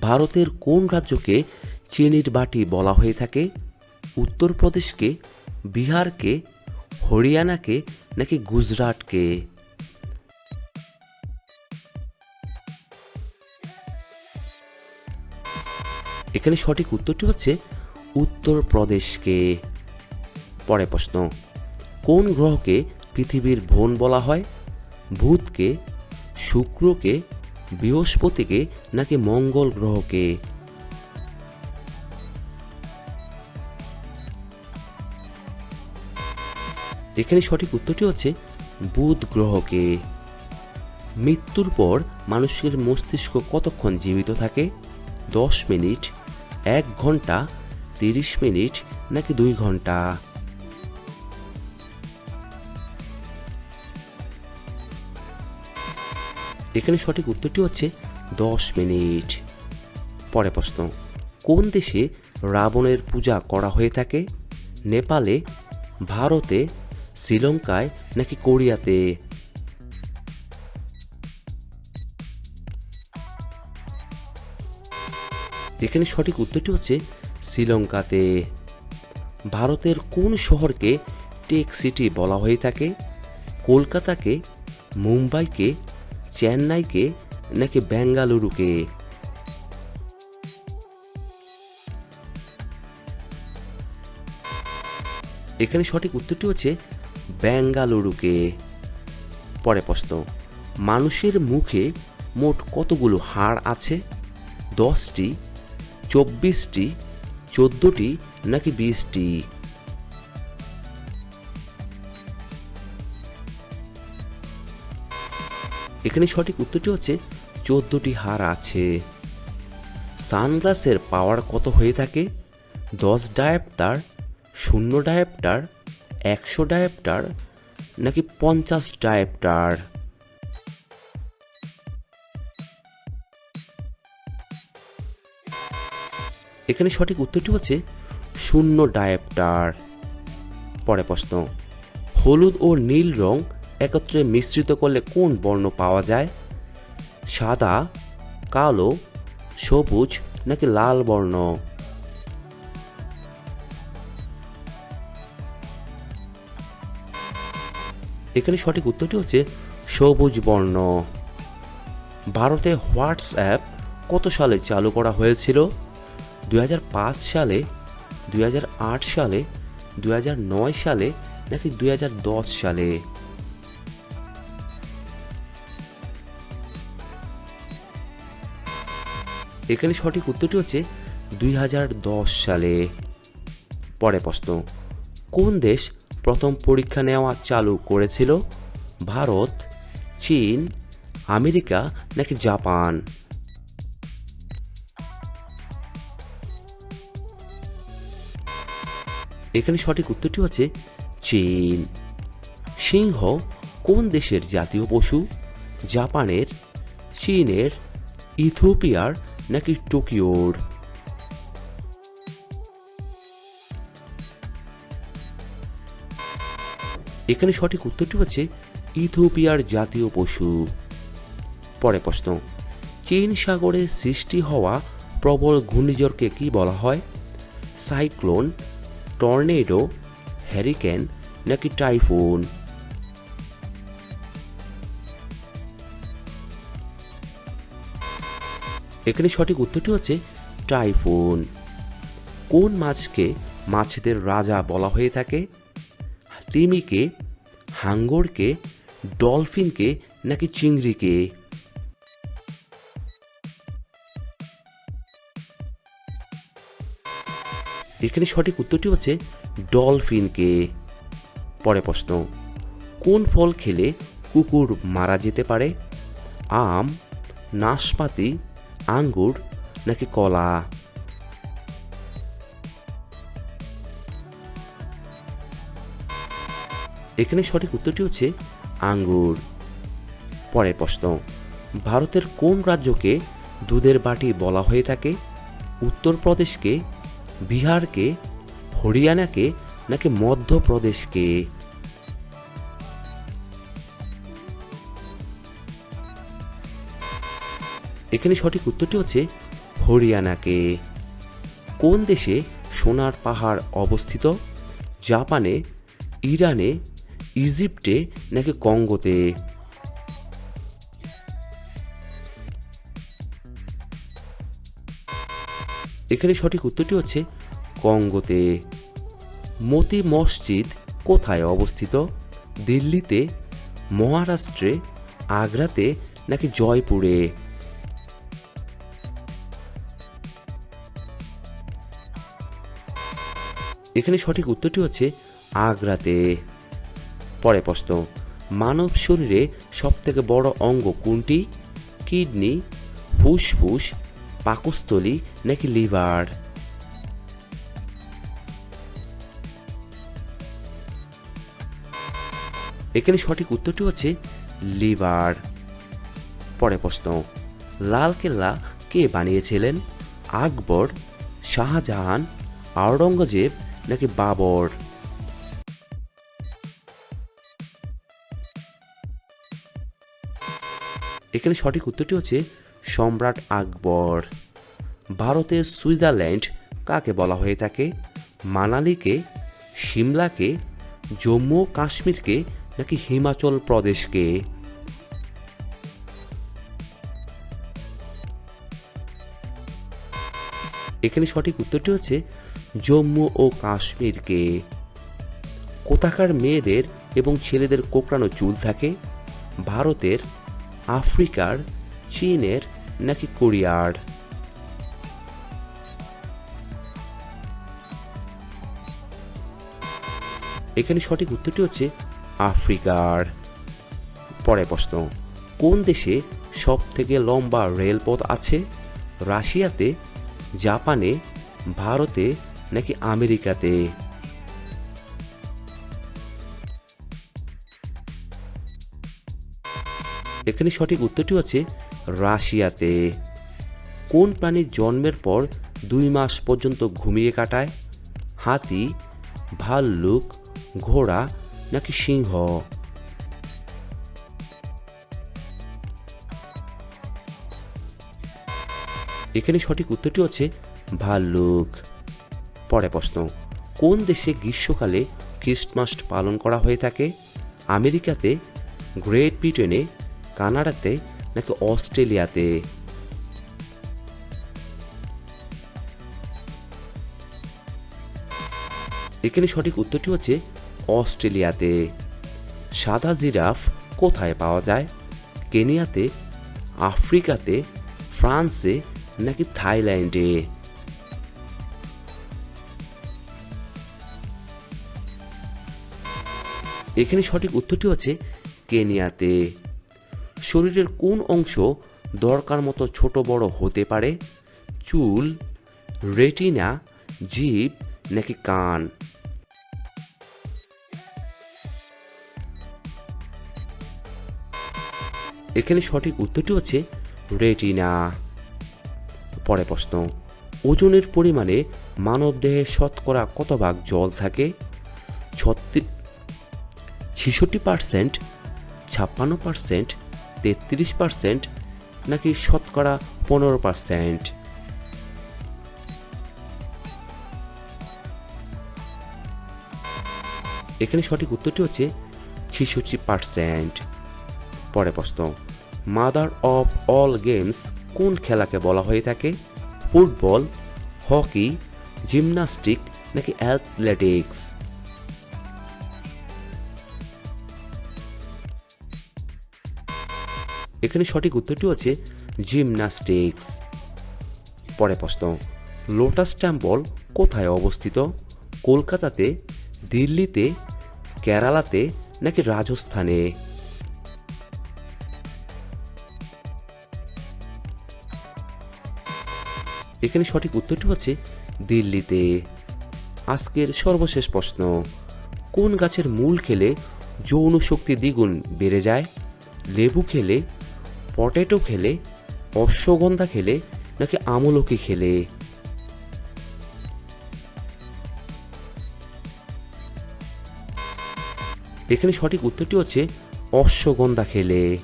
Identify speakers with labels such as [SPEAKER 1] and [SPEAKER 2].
[SPEAKER 1] ভারতের কোন রাজ্যকে চিনির বাটি বলা হয়ে থাকে? উত্তরপ্রদেশকে, বিহারকে, হরিয়ানাকে নাকি গুজরাটকে? এখানে সঠিক উত্তরটি হচ্ছে উত্তরপ্রদেশকে। পরে প্রশ্ন, কোন গ্রহকে পৃথিবীর বোন বলা হয়? ভূতকে শুক্রকে বৃহস্পতিকে নাকি মঙ্গল গ্রহকে? এখানে সঠিক উত্তরটি হচ্ছে বুধ গ্রহকে। মৃত্যুর পর মানুষের মস্তিষ্ক কতক্ষণ জীবিত থাকে? দশ মিনিট, এক ঘণ্টা, তিরিশ মিনিট নাকি দুই ঘণ্টা? এখানে সঠিক উত্তরটি হচ্ছে দশ মিনিট। পরে প্রশ্ন, কোন দেশে রাবণের পূজা করা হয়ে থাকে? নেপালে, ভারতে, শ্রীলঙ্কায় নাকি কোরিয়াতে? এখানে সঠিক উত্তরটি হচ্ছে শ্রীলঙ্কাতে। ভারতের কোন শহরকে টেক সিটি বলা হয়ে থাকে? কলকাতাকে, মুম্বাইকে চেন্নাইকে নাকি বেঙ্গালুরুকে? এখানে সঠিক উত্তরটি হচ্ছে বেঙ্গালুরুকে। পরে প্রশ্ন, মানুষের মুখে মোট কতগুলো হাড় আছে? দশটি, চব্বিশটি, চোদ্দোটি নাকি বিশটি? এখানে সঠিক উত্তরটি হচ্ছে চোদ্দোটি হার আছে। সানগ্লাসের পাওয়ার কত হয়ে থাকে? দশ ডায়াপ্টার, শূন্য ডায়াপ্টার, একশো ডায়াপ্টার, নাকি পঞ্চাশ ডায়াপ্টার? এখানে সঠিক উত্তরটি হচ্ছে শূন্য ডায়াপ্টার। পরে প্রশ্ন, হলুদ ও নীল রং একত্রে মিশ্রিত করলে কোন বর্ণ পাওয়া যায়? সাদা, কালো, সবুজ নাকি লাল বর্ণ? এখানে সঠিক উত্তরটি হচ্ছে সবুজ বর্ণ। ভারতে হোয়াটসঅ্যাপ কত সালে চালু করা হয়েছিল? দুই হাজার পাঁচ সালে, দুই হাজার আট সালে, দুই হাজার নয় সালে নাকি দুই হাজার দশ সালে? এখানে সঠিক উত্তরটি হচ্ছে দুই হাজার দশ সালে। পরে প্রশ্ন, কোন দেশ প্রথম পরীক্ষা নেওয়া চালু করেছিল? ভারত, চীন, আমেরিকা নাকি জাপান? এখানে সঠিক উত্তরটি হচ্ছে চীন। সিংহ কোন দেশের জাতীয় পশু? জাপানের, চীনের, ইথিওপিয়ার নাকি টোকিওর? এখানে সঠিক উত্তরটি হচ্ছে ইথিওপিয়ার জাতীয় পশু। পরে প্রশ্ন, চীন সাগরে সৃষ্টি হওয়া প্রবল ঘূর্ণিঝড়কে কি বলা হয়? সাইক্লোন, টর্নেডো, হ্যারিকেন নাকি টাইফুন? এখানে সঠিক উত্তরটি হচ্ছে টাইফুন। কোন মাছকে মাছেদের রাজা বলা হয়ে থাকে? তিমিকে হাঙ্গরকে, ডলফিনকে নাকি চিংড়িকে? এখানে সঠিক উত্তরটি হচ্ছে ডলফিনকে। পরে প্রশ্ন, কোন ফল খেলে কুকুর মারা যেতে পারে? আম, নাশপাতি আঙ্গুর নাকি কলা? এখানে সঠিক উত্তরটি হচ্ছে আঙ্গুর। পরের প্রশ্ন, ভারতের কোন রাজ্যকে দুধের বাটি বলা হয়ে থাকে? উত্তরপ্রদেশকে, বিহারকে, হরিয়ানাকে নাকি মধ্যপ্রদেশকে? এখানে সঠিক উত্তরটি হচ্ছে হরিয়ানাকে। কোন দেশে সোনার পাহাড় অবস্থিত? জাপানে, ইরানে, ইজিপ্টে নাকি কঙ্গোতে? এখানে সঠিক উত্তরটি হচ্ছে কঙ্গোতে। মতি মসজিদ কোথায় অবস্থিত? দিল্লিতে, মহারাষ্ট্রে, আগ্রাতে নাকি জয়পুরে? এখানে সঠিক উত্তরটি হচ্ছে আগ্রাতে। পরে প্রশ্ন, মানব শরীরে সবথেকে বড় অঙ্গ কোনটি? কিডনি, ফুসফুস, পাকস্থলী নাকি লিভার? এখানে সঠিক উত্তরটি হচ্ছে লিভার। পরে প্রশ্ন, লাল কেল্লা কে বানিয়েছিলেন? আকবর, শাহজাহান, আওরঙ্গজেব নাকি বাবর? এখানে সঠিক উত্তরটি হচ্ছে সম্রাট আকবর। ভারতের সুইজারল্যান্ড কাকে বলা হয়ে থাকে? মানালিকে, সিমলাকে, জম্মু কাশ্মীরকে নাকি হিমাচল প্রদেশকে? এখানে সঠিক উত্তরটি হচ্ছে জম্মু ও কাশ্মীরকে। কোথাকার মেয়েদের এবং ছেলেদের কোকড়ানো চুল থাকে? ভারতের, আফ্রিকার, চীনের নাকি কোরিয়ার? এখানে সঠিক উত্তরটি হচ্ছে আফ্রিকার। পরে প্রশ্ন, কোন দেশে সব থেকে লম্বা রেলপথ আছে? রাশিয়াতে জাপানে, ভারতে নাকি আমেরিকাতে? এখানে সঠিক উত্তরটি হচ্ছে রাশিয়াতে। কোন প্রাণীর জন্মের পর দুই মাস পর্যন্ত ঘুমিয়ে কাটায়? হাতি, ভাল্লুক, ঘোড়া নাকি সিংহ? এখানে সঠিক উত্তরটি হচ্ছে ভাল্লুক। পরে প্রশ্ন, কোন দেশে গ্রীষ্মকালে ক্রিসমাস পালন করা হয়ে থাকে? আমেরিকাতে, গ্রেট ব্রিটেনে, কানাডাতে, নাকি অস্ট্রেলিয়াতে? এখানে সঠিক উত্তরটি হচ্ছে অস্ট্রেলিয়াতে। সাদা জিরাফ কোথায় পাওয়া যায়? কেনিয়াতে, আফ্রিকাতে, ফ্রান্সে নাকি থাইল্যান্ডে? এখানে সঠিক উত্তরটি হচ্ছে কেনিয়াতে। শরীরের কোন অংশ দরকার মতো ছোট বড় হতে পারে? চুল, রেটিনা, জিভ, নাকি কান? এখানে সঠিক উত্তরটি হচ্ছে রেটিনা। পরে প্রশ্ন, ওজনের পরিমাণে মানবদেহে শতকরা কত ভাগ জল থাকে? ছত্রিশ ছেষট্টি পার্সেন্ট, ছাপ্পান্ন পার্সেন্ট, তেত্রিশ পার্সেন্ট, নাকি শতকরা পনেরো পার্সেন্ট? এখানে সঠিক উত্তরটি হচ্ছে ছেষট্টি পার্সেন্ট। পরে প্রশ্ন, মাদার অফ অল গেমস কোন খেলাকে বলা হয়ে থাকে? ফুটবল, হকি, জিমনাস্টিক নাকি অ্যাথলেটিক্স? এখানে সঠিক উত্তরটি হচ্ছে জিমনাস্টিক্স। পরে প্রশ্ন, লোটাস টেম্পল কোথায় অবস্থিত? কলকাতাতে, দিল্লিতে, কেরালাতে নাকি রাজস্থানে? এখানে সঠিক উত্তরটি হচ্ছে দিল্লিতে। আজকের সর্বশেষ প্রশ্ন, কোন গাছের মূল খেলে যৌন শক্তি দ্বিগুণ বেড়ে যায়? লেবু খেলে, পটেটো খেলে, অশ্বগন্ধা খেলে নাকি আমলকি খেলে? এখানে সঠিক উত্তরটি হচ্ছে অশ্বগন্ধা খেলে।